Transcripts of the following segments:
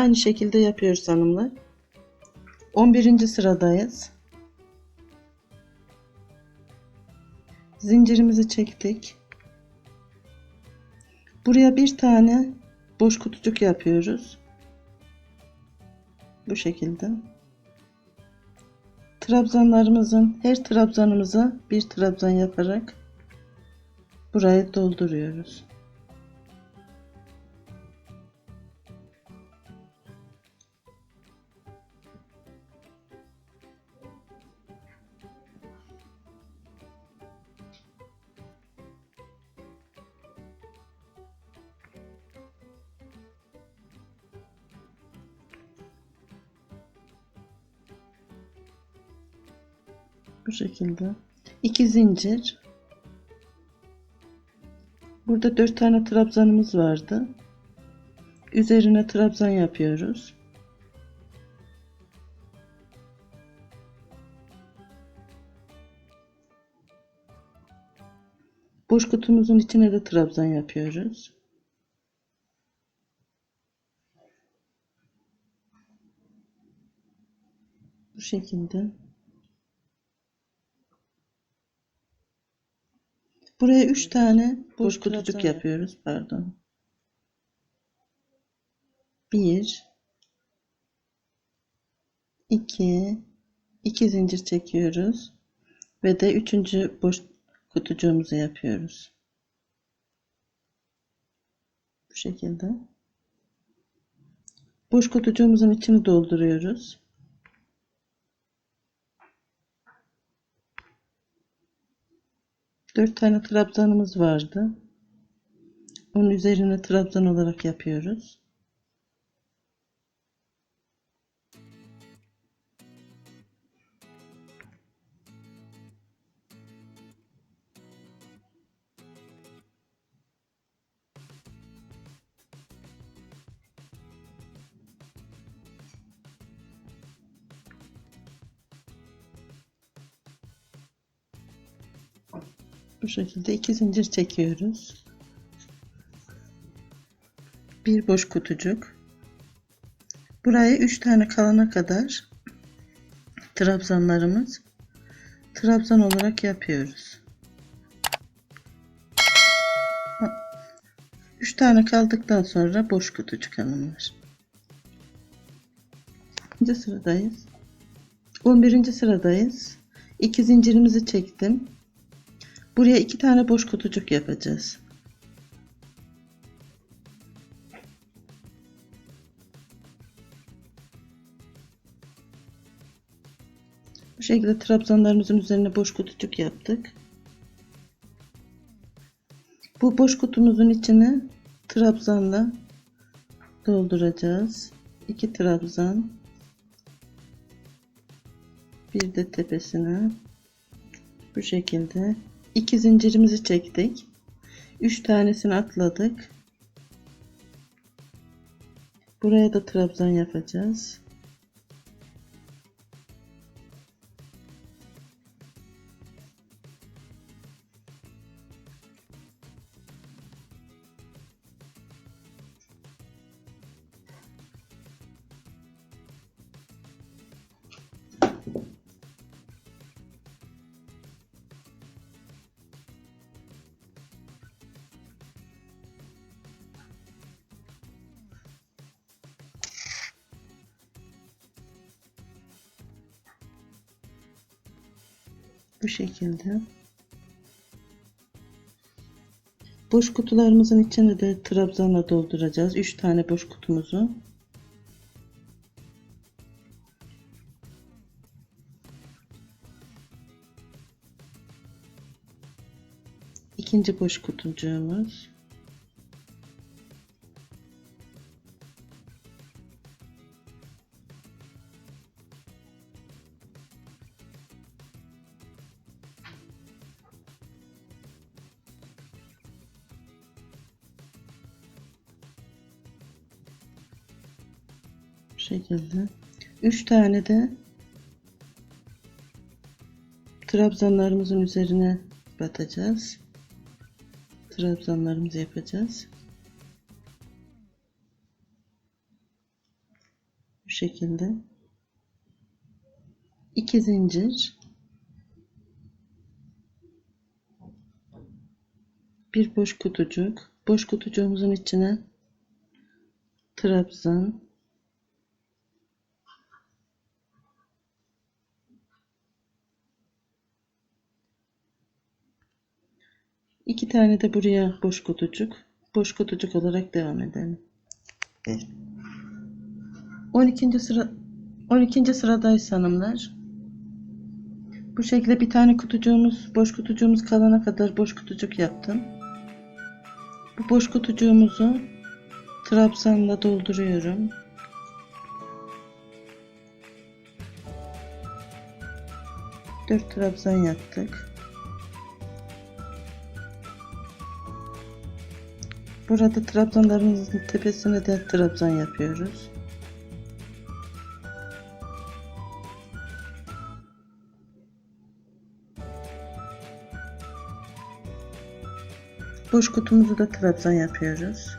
Aynı şekilde yapıyoruz hanımlar. 11. sıradayız. Zincirimizi çektik. Buraya bir tane boş kutucuk yapıyoruz. Bu şekilde. Trabzanlarımızın her trabzanımıza bir trabzan yaparak burayı dolduruyoruz. Bu şekilde. iki zincir. Burada dört tane trabzanımız vardı. Üzerine trabzan yapıyoruz. Boş kutumuzun içine de trabzan yapıyoruz. Bu şekilde. Buraya 3 tane boş kutucuk yapıyoruz. Pardon. 1 2 2 zincir çekiyoruz ve de üçüncü boş kutucuğumuzu yapıyoruz. Bu şekilde. Boş kutucuğumuzun içini dolduruyoruz. Dört tane trabzanımız vardı. Onun üzerine trabzan olarak yapıyoruz. Bu şekilde iki zincir çekiyoruz. Bir boş kutucuk. Buraya üç tane kalana kadar trabzanlarımız trabzan olarak yapıyoruz. Üç tane kaldıktan sonra boş kutucuk hanımlar. İkinci sıradayız. 11. sıradayız. İki zincirimizi çektim. Buraya iki tane boş kutucuk yapacağız. Bu şekilde trabzanlarımızın üzerine boş kutucuk yaptık. Bu boş kutumuzun içine trabzanla dolduracağız. İki trabzan. Bir de tepesine bu şekilde iki zincirimizi çektik. Üç tanesini atladık. Buraya da trabzan yapacağız. Bu şekilde. Boş kutularımızın içine de trabzanla dolduracağız. 3 tane boş kutumuzu. İkinci boş kutucuğumuz. Şekilde. 3 tane de trabzanlarımızın üzerine batacağız. Trabzanlarımızı yapacağız. şekilde. 2 zincir. Bir boş kutucuk. Boş kutucuğumuzun içine trabzan iki tane de buraya boş kutucuk boş kutucuk olarak devam edelim. Evet. 12. sıra 12. sıradayız hanımlar. Bu şekilde bir tane kutucuğumuz boş kutucuğumuz kalana kadar boş kutucuk yaptım. Bu boş kutucuğumuzu trabzanla dolduruyorum. Dört trabzan yaptık. Burada trabzanlarımızın tepesine de trabzan yapıyoruz. Boş kutumuzu da trabzan yapıyoruz.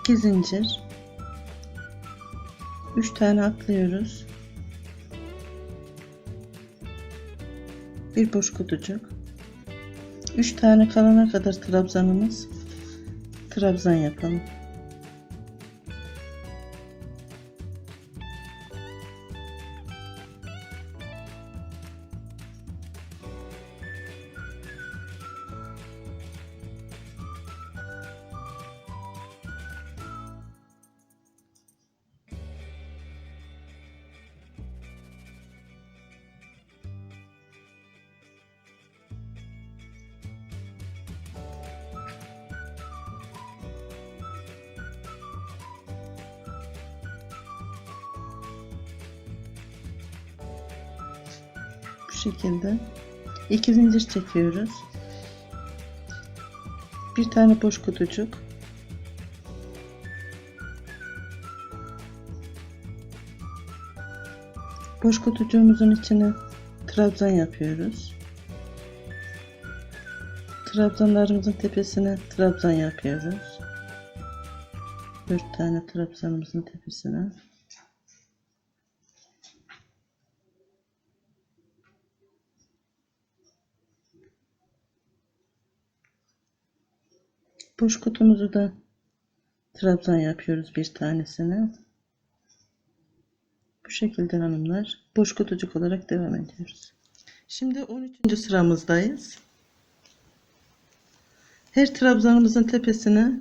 İki zincir. Üç tane atlıyoruz. Bir boş kutucuk. Üç tane kalana kadar trabzanımız. Trabzan yapalım. Şekilde iki zincir çekiyoruz. Bir tane boş kutucuk. Boş kutucuğumuzun içine trabzan yapıyoruz. Trabzanlarımızın tepesine trabzan yapıyoruz. 4 tane trabzanımızın tepesine. Boş kutumuzu da trabzan yapıyoruz bir tanesine. Bu şekilde hanımlar boş kutucuk olarak devam ediyoruz. Şimdi 13. sıramızdayız. Her trabzanımızın tepesine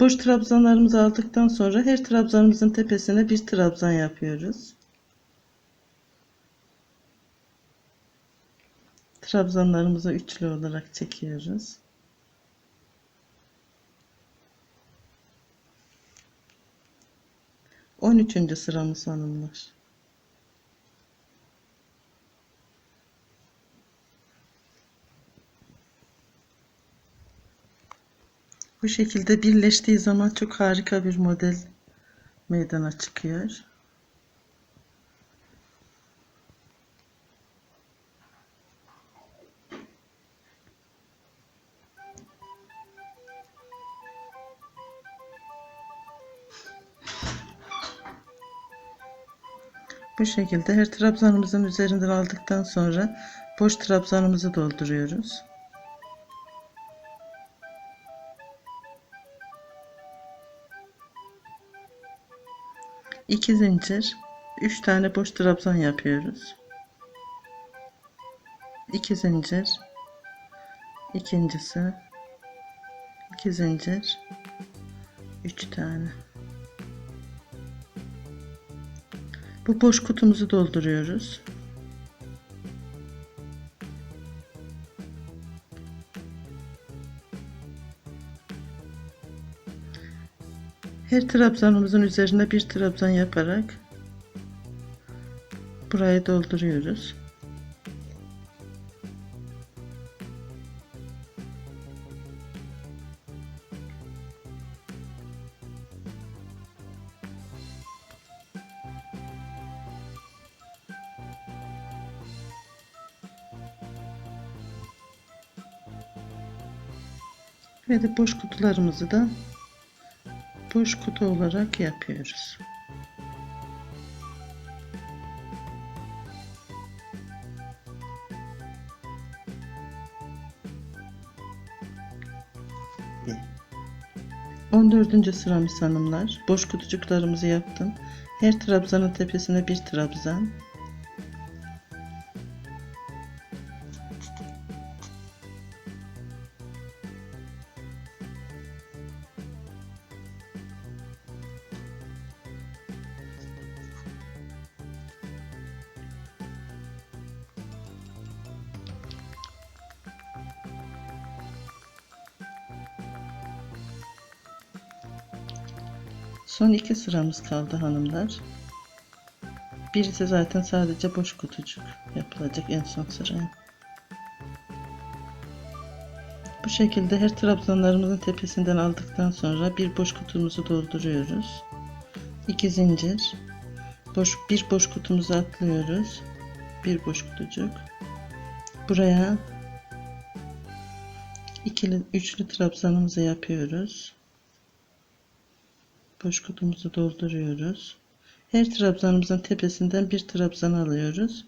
boş trabzanlarımızı aldıktan sonra her trabzanımızın tepesine bir trabzan yapıyoruz. Trabzanlarımızı üçlü olarak çekiyoruz. 13. sıramız hanımlar. Bu şekilde birleştiği zaman çok harika bir model meydana çıkıyor. Bu şekilde her trabzanımızın üzerinden aldıktan sonra boş trabzanımızı dolduruyoruz. İki zincir, üç tane boş trabzan yapıyoruz. İki zincir, ikincisi, iki zincir, üç tane. Bu boş kutumuzu dolduruyoruz. Her trabzanımızın üzerine bir trabzan yaparak burayı dolduruyoruz. Şöyle boş kutularımızı da boş kutu olarak yapıyoruz. Bir. 14. sıramız hanımlar. Boş kutucuklarımızı yaptım. Her trabzanın tepesine bir trabzan. Son iki sıramız kaldı hanımlar. Birisi zaten sadece boş kutucuk yapılacak en son sıraya. Bu şekilde her trabzanlarımızın tepesinden aldıktan sonra bir boş kutumuzu dolduruyoruz. İki zincir. Boş, bir boş kutumuzu atlıyoruz. Bir boş kutucuk. Buraya ikili, üçlü trabzanımızı yapıyoruz boş kutumuzu dolduruyoruz. Her trabzanımızın tepesinden bir trabzan alıyoruz.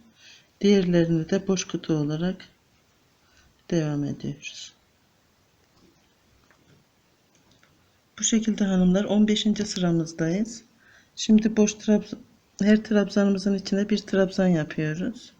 Diğerlerini de boş kutu olarak devam ediyoruz. Bu şekilde hanımlar 15. sıramızdayız. Şimdi boş trabzan her trabzanımızın içine bir trabzan yapıyoruz.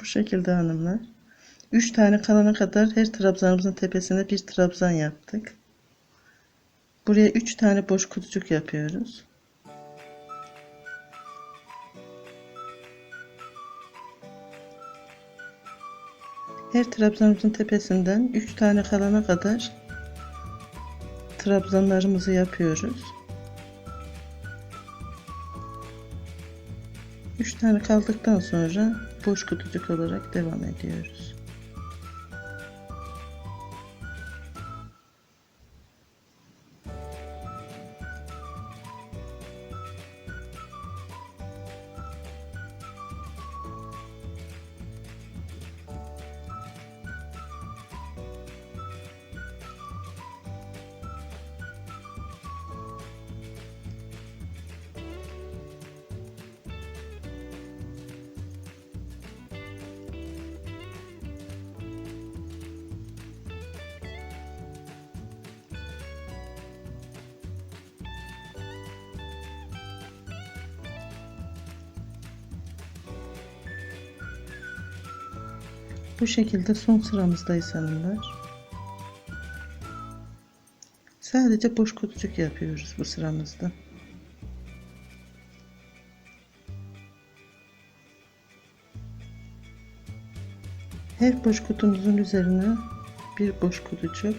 Bu şekilde hanımlar. 3 tane kalana kadar her trabzanımızın tepesine bir trabzan yaptık. Buraya 3 tane boş kutucuk yapıyoruz. Her trabzanımızın tepesinden 3 tane kalana kadar trabzanlarımızı yapıyoruz. 3 tane kaldıktan sonra boş kutucuk olarak devam ediyoruz. Bu şekilde son sıramızdayız hanımlar. Sadece boş kutucuk yapıyoruz bu sıramızda. Her boş kutumuzun üzerine bir boş kutucuk.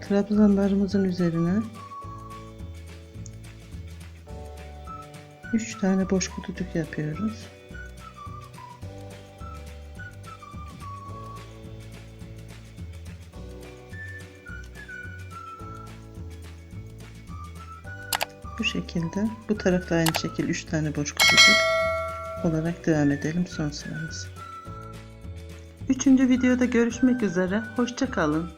Trabzanlarımızın üzerine 3 tane boş kutucuk yapıyoruz. Bu şekilde bu tarafta aynı şekilde 3 tane boş kutucuk olarak devam edelim son sıramız. Üçüncü videoda görüşmek üzere. Hoşça kalın.